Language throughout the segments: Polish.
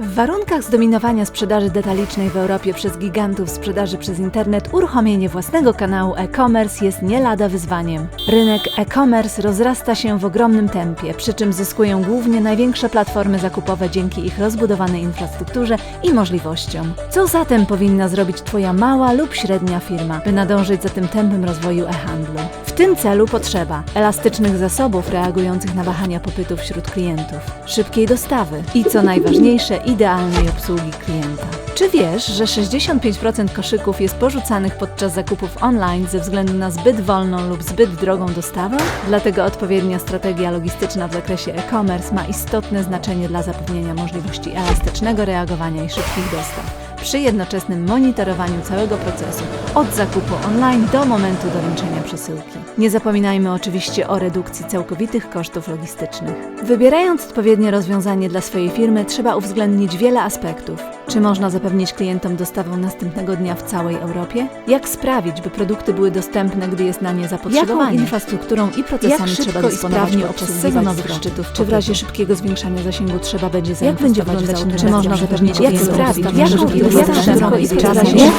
W warunkach zdominowania sprzedaży detalicznej w Europie przez gigantów sprzedaży przez internet uruchomienie własnego kanału e-commerce jest nie lada wyzwaniem. Rynek e-commerce rozrasta się w ogromnym tempie, przy czym zyskują głównie największe platformy zakupowe dzięki ich rozbudowanej infrastrukturze i możliwościom. Co zatem powinna zrobić Twoja mała lub średnia firma, by nadążyć za tym tempem rozwoju e-handlu? W tym celu potrzeba elastycznych zasobów reagujących na wahania popytu wśród klientów, szybkiej dostawy i co najważniejsze, idealnej obsługi klienta. Czy wiesz, że 65% koszyków jest porzucanych podczas zakupów online ze względu na zbyt wolną lub zbyt drogą dostawę? Dlatego odpowiednia strategia logistyczna w zakresie e-commerce ma istotne znaczenie dla zapewnienia możliwości elastycznego reagowania i szybkich dostaw przy jednoczesnym monitorowaniu całego procesu od zakupu online do momentu doręczenia przesyłki. Nie zapominajmy oczywiście o redukcji całkowitych kosztów logistycznych. Wybierając odpowiednie rozwiązanie dla swojej firmy, trzeba uwzględnić wiele aspektów. Czy można zapewnić klientom dostawę następnego dnia w całej Europie? Jak sprawić, by produkty były dostępne, gdy jest na nie zapotrzebowanie? Jaką infrastrukturą i procesami Jak trzeba dysponować podczas sezonowych szczytów? Czy w razie szybkiego zwiększania zasięgu trzeba będzie Jak będzie zainwestować wyglądać Czy można zapewnić Jak sprawić, jaką szybko i i w czasie? sprawnie?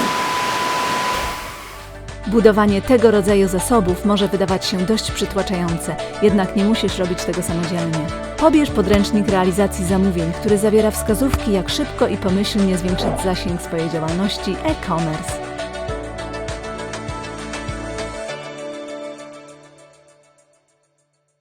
Budowanie tego rodzaju zasobów może wydawać się dość przytłaczające, jednak nie musisz robić tego samodzielnie. Pobierz podręcznik realizacji zamówień, który zawiera wskazówki, jak szybko i pomyślnie zwiększyć zasięg swojej działalności e-commerce.